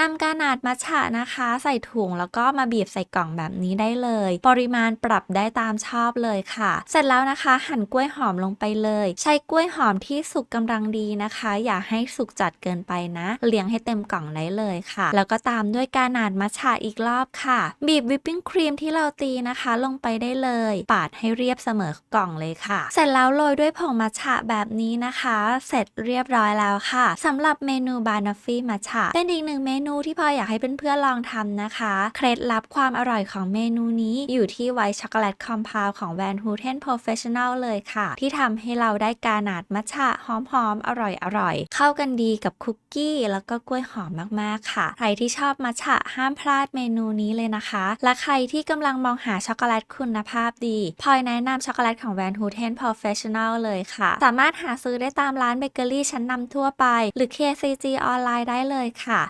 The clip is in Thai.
นำกานาดมัทฉะนะคะ ใส่ถุงแล้วก็มาบีบใส่กล่องแบบนี้ได้เลย ปริมาณปรับได้ตามชอบเลยค่ะ เสร็จแล้วนะคะ หั่นกล้วยหอมลงไปเลย ใช้กล้วยหอมที่สุกกำลังดีนะคะ อย่าให้สุกจัดเกินไปนะ เลี้ยงให้เต็มกล่องได้เลยค่ะ แล้วก็ตามด้วยกานาดมัทฉะอีกรอบค่ะ บีบวิปปิ้งครีมที่เราตีนะคะ ลงไปได้เลย ปาดให้เรียบเสมอกล่องเลยค่ะ เสร็จแล้วโรยด้วยผงมัทฉะแบบนี้นะคะ เสร็จเรียบร้อยแล้วค่ะสำหรับเมนูบานอฟฟี่มัทฉะเป็นอีกหนึ่งเมนููที่พลอยอยากให้เพื่อนๆลองทำนะคะ เคล็ดลับความอร่อยของเมนูนี้อยู่ที่ไวท์ช็อกโกแลตคอมเพลของแวนฮูเทนโปรเฟชชั่น a ลเลยค่ะ ที่ทำให้เราได้กานาดมัทฉะหอมๆ อร่อยๆ เข้ากันดีกับคุกกี้ แล้วก็กล้วยหอมมากๆค่ะ ใครที่ชอบมัทฉะห้ามพลาดเมนูนี้เลยนะคะ และใครที่กำลังมองหาช็อกโกแลตคุณภาพดีพลอยแนะนำช็อกโกแลตของแวนฮูเทนโปรเฟชชั่น a ลเลยค่ะ สามารถหาซื้อได้ตามร้านเบเกอรี่ชั้นนำทั่วไป หรือ KCG ออนไลน์ได้เลยค่ะ